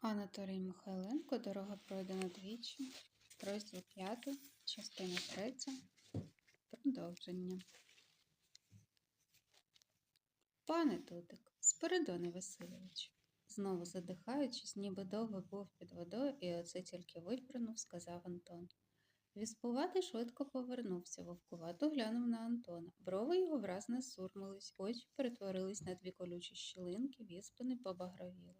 Анатолій Михайленко, дорога пройдена двічі, розділ 5, частина 3, продовження. Пане Тутик, Спиридоне Васильович, знову задихаючись, ніби довго був під водою, і оце тільки випринув, сказав Антон. Віспуватий швидко повернувся, вовкувато глянув на Антона. Брови його враз насурмились, очі перетворились на дві колючі щілинки, віспини побагровіли.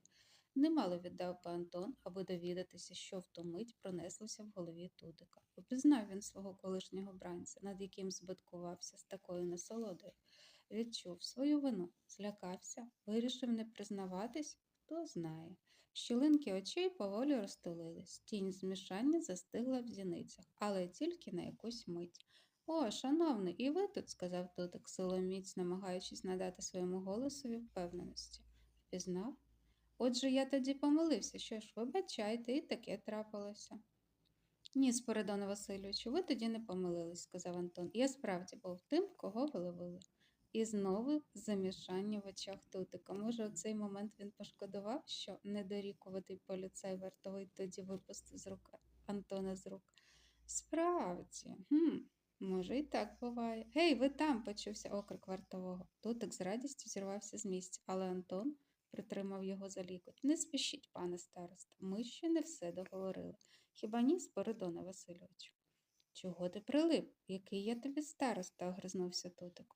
Немало віддав би Антон, аби довідатися, що в ту мить пронеслося в голові Тутика. Упізнав він свого колишнього бранця, над яким збиткувався з такою насолодою. Відчув свою вину, злякався, вирішив не признаватись, хто знає. Щілинки очей поволі розтулились, тінь змішання застигла в зіницях, але тільки на якусь мить. О, шановний, і ви тут, сказав Тутик, силоміць, намагаючись надати своєму голосові впевненості. Впізнав? Отже, я тоді помилився, що ж, вибачайте, і таке трапилося. Ні, Спиридоне Васильовичу, ви тоді не помилились, сказав Антон. Я справді був тим, кого ви ловили. І знову замішання в очах Тутика. Може, у цей момент він пошкодував, що недорікуватий поліцей вартовий тоді випустив з рук Антона з рук. Справді, хм, може, і так буває. Гей, ви там, почувся окрик вартового. Тутик з радістю зірвався з місця, але Антон притримав його за лікоть. Не спішіть, пане староста, ми ще не все договорили. Хіба ні, Спиридоне Васильовичу? Чого ти прилип? Який я тобі староста? огризнувся Тутик.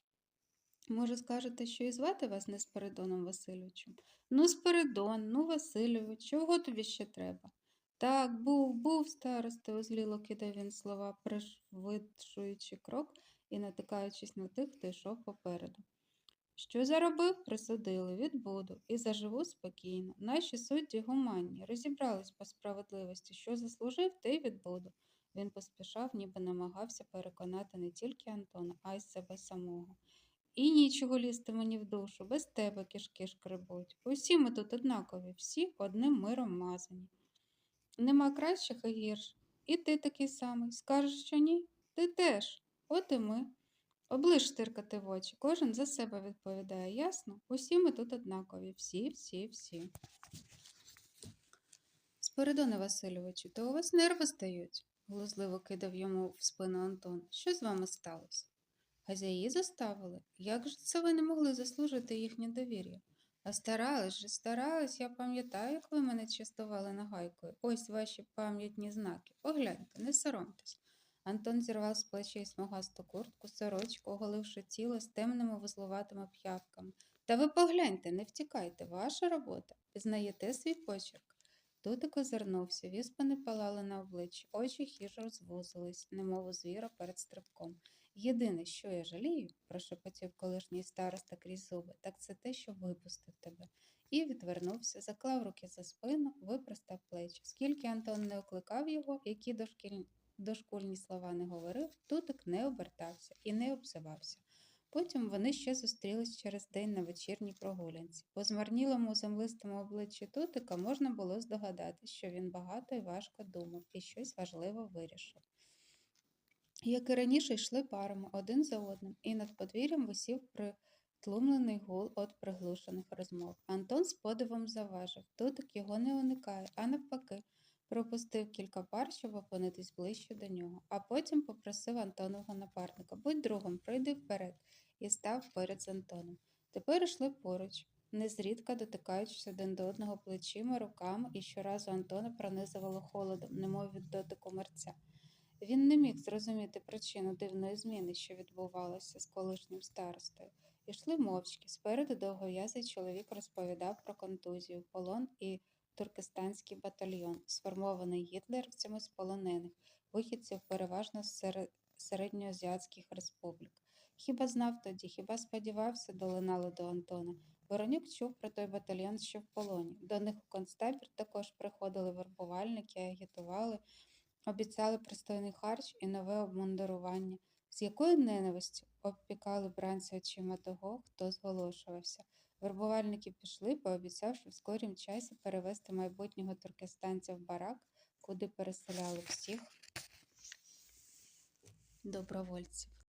Може, скажете, що і звати вас не Спиридоном Васильовичем? Ну, Спиридон, ну, Васильович, чого тобі ще треба? Так, був, був староста, озліло кидав він слова, пришвидшуючи крок і натикаючись на тих, хто йшов попереду. Що заробив, присудили, відбуду, і заживу спокійно. Наші судді гуманні, розібрались по справедливості, що заслужив, те й відбуду. Він поспішав, ніби намагався переконати не тільки Антона, а й себе самого. І нічого лізти мені в душу, без тебе кишки шкребуть. Усі ми тут однакові, всі одним миром мазані. Нема кращих і гірших. І ти такий самий. Скажеш, що ні? Ти теж. От і ми. Оближ тиркати в очі. Кожен за себе відповідає, ясно? Усі ми тут однакові. Всі, всі, всі. Спиридоне Васильовичу, то у вас нерви стають, глузливо кидав йому в спину Антон. Що з вами сталося? Газяї заставили? Як же це ви не могли заслужити їхнє довір'я? А старались же, старались, я пам'ятаю, як ви мене частували нагайкою. Ось ваші пам'ятні знаки. Погляньте, не соромтесь. Антон зірвав з плечей смугасту куртку, сорочку, оголивши тіло з темними вузлуватими п'явками. Та ви погляньте, не втікайте, ваша робота. Пізнаєте свій почерк? Тутик озирнувся, віспани палали на обличчі, очі хижо звузились, немов звіра перед стрибком. Єдине, що я жалію, прошепотів колишній староста крізь зуби, так це те, що випустив тебе. І відвернувся, заклав руки за спину, випростав плечі. Скільки Антон не окликав його, які дошкільні дошкульні слова не говорив, тутик не обертався і не обзивався. Потім вони ще зустрілись через день на вечірній прогулянці. По змарнілому землистому обличчі Тутика можна було здогадати, що він багато і важко думав і щось важливо вирішив. Як і раніше йшли парами один за одним, і над подвір'ям висів притлумлений гул від приглушених розмов. Антон з подивом заважив, Тутик його не уникає, а навпаки, пропустив кілька пар, щоб опинитись ближче до нього, а потім попросив Антонового напарника будь другом, пройди вперед, і став поряд з Антоном. Тепер йшли поруч, незрідка дотикаючись один до одного плечима, руками, і щоразу Антона пронизувало холодом, немов від дотику мерця. Він не міг зрозуміти причину дивної зміни, що відбувалося з колишнім старостою. Ішли мовчки. Спереду довгов'язий чоловік розповідав про контузію, полон і туркестанський батальйон, сформований гітлерівцями з полонених, вихідців переважно з середньоазіатських республік. Хіба знав тоді, хіба сподівався, долинало до Антона. Воронюк чув про той батальйон, що в полоні. До них у концтабір також приходили вербувальники, агітували, обіцяли пристойний харч і нове обмундирування. З якою ненавистю обпікали бранці очима того, хто зголошувався. Вербувальники пішли, пообіцявши в скорім часі перевезти майбутнього туркестанця в барак, куди переселяли всіх добровольців.